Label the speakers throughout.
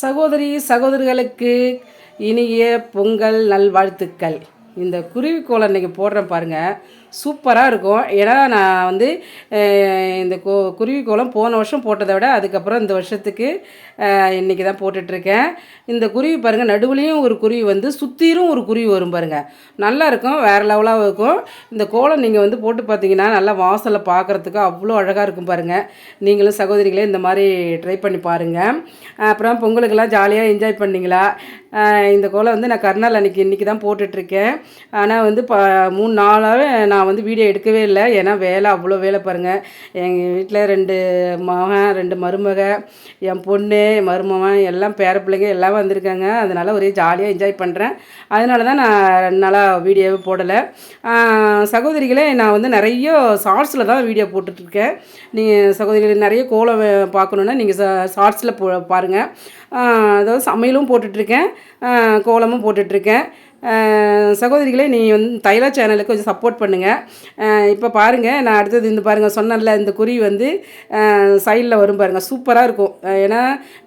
Speaker 1: சகோதரி சகோதரிகளுக்கு இனிய பொங்கல் நல்வாழ்த்துக்கள். இந்த குருவிக்கோளை இன்றைக்கி போடுறேன் பாருங்கள் சூப்பராக இருக்கும். ஏன்னா நான் வந்து இந்த கோ குருவிக்கோளம் போன வருஷம் போட்டதை விட அதுக்கப்புறம் இந்த வருஷத்துக்கு இன்றைக்கி தான் போட்டுட்ருக்கேன். இந்த குருவி பாருங்கள் நடுவுலையும் ஒரு குருவி வந்து சுற்றிலும் ஒரு குருவி வரும் பாருங்கள் நல்லா இருக்கும் வேறு லெவலாக இருக்கும். இந்த கோலம் நீங்கள் வந்து போட்டு பார்த்தீங்கன்னா நல்லா வாசலில் பார்க்குறதுக்கு அவ்வளோ அழகாக இருக்கும் பாருங்கள் நீங்களும் சகோதரிகளே இந்த மாதிரி ட்ரை பண்ணி பாருங்கள் அப்புறம் பொங்கலுக்கெல்லாம் ஜாலியாக என்ஜாய் பண்ணீங்களா? இந்த கோலம் வந்து நான் கர்நாள் அன்றைக்கி இன்றைக்கி தான் போட்டுட்ருக்கேன். ஆனால் வந்து ப மூணு நாளாகவே நான் நான் வந்து வீடியோ எடுக்கவே இல்லை. ஏன்னா வேலை அவ்வளோ வேலை பாருங்கள் எங்கள் வீட்டில் ரெண்டு மகன் ரெண்டு மருமக என் பொண்ணு மருமகன் எல்லாம் பேர பிள்ளைங்க எல்லாம் வந்திருக்காங்க. அதனால் ஒரே ஜாலியாக என்ஜாய் பண்ணுறேன் அதனால தான் நான் ரெண்டு நாளாக வீடியோவே போடலை. சகோதரிகளே நான் வந்து நிறைய ஷார்ட்ஸில் தான் வீடியோ போட்டுட்ருக்கேன் நீங்கள் சகோதரிகள் நிறைய கோலம் பார்க்கணுன்னா நீங்கள் ஷார்ட்ஸில் போ பாருங்கள் அதாவது சமையலும் போட்டுட்ருக்கேன் கோலமும் போட்டுட்ருக்கேன் சகோதரிகளே நீங்கள் வந்து தைலா சேனலுக்கு கொஞ்சம் சப்போர்ட் பண்ணுங்கள் இப்போ பாருங்கள் நான் அடுத்தது இந்த பாருங்கள் சொன்னேன்ல இந்த குருவி வந்து சைடில் வரும் பாருங்கள் சூப்பராக இருக்கும். ஏன்னா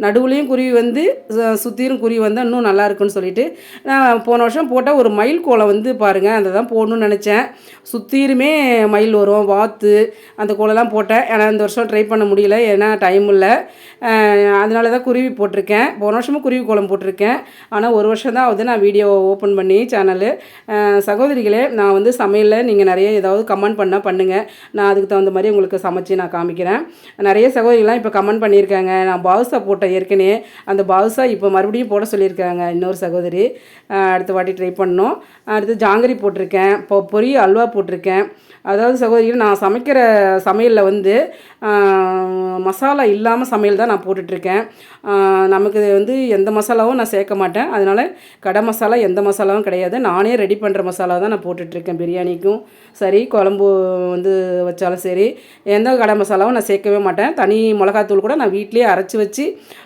Speaker 1: நடுவுலையும் குருவி வந்து சு- சுற்றியும் குருவி வந்தால் இன்னும் நல்லா இருக்கும்னு சொல்லிட்டு நான் போன வருஷம் போட்டால் ஒரு மயில் கோலம் வந்து பாருங்கள் அதை தான் போடணும்னு நினச்சேன். சுற்றிலுமே மயில் வரும் வாத்து அந்த கோலம்லாம் போட்டேன். ஆனால் இந்த வருஷம் ட்ரை பண்ண முடியல ஏன்னா டைம் இல்லை. அதனால தான் குருவி போட்டிருக்கேன். போன வருஷமும் குருவி கோலம் போட்டிருக்கேன். ஆனால் ஒரு வருஷம் தான் வந்து நான் வீடியோ ஓப்பன் பண்ணி சேனலு சகோதரிகளே நான் வந்து சமையலில் நீங்கள் நிறைய ஏதாவது கமெண்ட் பண்ணால் பண்ணுங்கள் நான் அதுக்கு தகுந்த மாதிரி உங்களுக்கு சமைச்சு நான் காமிக்கிறேன். நிறைய சகோதரிகள்லாம் இப்போ கமெண்ட் பண்ணியிருக்காங்க. நான் பாதுசா போட்டேன் ஏற்கனவே அந்த பாதுசா இப்போ மறுபடியும் போட சொல்லியிருக்காங்க இன்னொரு சகோதரி. அடுத்த வாட்டி ட்ரை பண்ணோம் அடுத்து ஜாங்கரி போட்டிருக்கேன். இப்போ பொரிய அல்வா போட்டிருக்கேன். அதாவது சகோதரிகள் நான் சமைக்கிற சமையலில் வந்து மசாலா இல்லாமல் சமையல் தான் நான் போட்டுட்ருக்கேன். நமக்கு வந்து எந்த மசாலாவும் நான் சேர்க்க மாட்டேன். அதனால் கடை மசாலா எந்த மசாலாவும் கிடையாது. நானே ரெடி பண்ணுற மசாலா தான் நான் போட்டுட்ருக்கேன் பிரியாணிக்கும். சரி குழம்பு வந்து வச்சாலும் சரி. எந்த கடை மசாலாவும் நான் சேர்க்கவே மாட்டேன். தனி மிளகாத்தூள் கூட நான் வீட்டிலேயே அரைச்சி வச்சு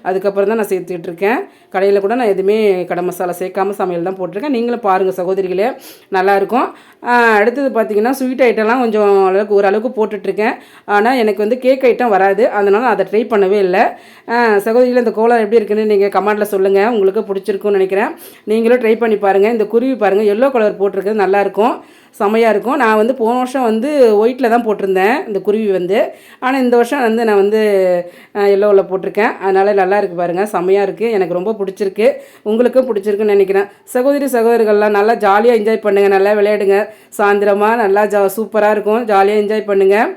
Speaker 1: அதுக்கப்புறம் தான் நான் சேர்த்துட்ருக்கேன். கடையில் கூட நான் எதுவுமே கடை மசாலா சேர்க்காம சமையல் தான் போட்டிருக்கேன். நீங்களும் பாருங்கள் சகோதரிகளே நல்லாயிருக்கும் அடுத்தது பார்த்தீங்கன்னா ஸ்வீட் ஐட்டம்லாம் கொஞ்சம் அளவுக்கு ஓரளவுக்கு போட்டுட்ருக்கேன். ஆனால் எனக்கு வந்து கேக் ஐட்டம் வராது. அதனால் அதை ட்ரை பண்ணவே இல்லை. சகோதரியில் இந்த கோலம் எப்படி இருக்குன்னு நீங்கள் கமெண்ட்டில் சொல்லுங்கள் உங்களுக்கு பிடிச்சிருக்குன்னு நினைக்கிறேன். நீங்களும் ட்ரை பண்ணி பாருங்கள் இந்த குருவி பாருங்கள் எல்லோ கலர் போட்டிருக்கிறது நல்லாயிருக்கும் செமையாக இருக்கும். நான் வந்து போன வருஷம் வந்து ஒயிட்டில் தான் போட்டிருந்தேன் இந்த குருவி வந்து. ஆனால் இந்த வருஷம் வந்து நான் வந்து எல்லோவில் போட்டிருக்கேன். அதனால் நல்லா இருக்குது பாருங்கள் செமையாக இருக்குது எனக்கு ரொம்ப பிடிச்சிருக்கு. உங்களுக்கும் பிடிச்சிருக்குன்னு நினைக்கிறேன். சகோதரி சகோதரிகள்லாம் நல்லா ஜாலியாக என்ஜாய் பண்ணுங்கள் நல்லா விளையாடுங்க. சாயந்தரமாக நல்லா ஜா சூப்பராக இருக்கும். ஜாலியாக என்ஜாய் பண்ணுங்கள்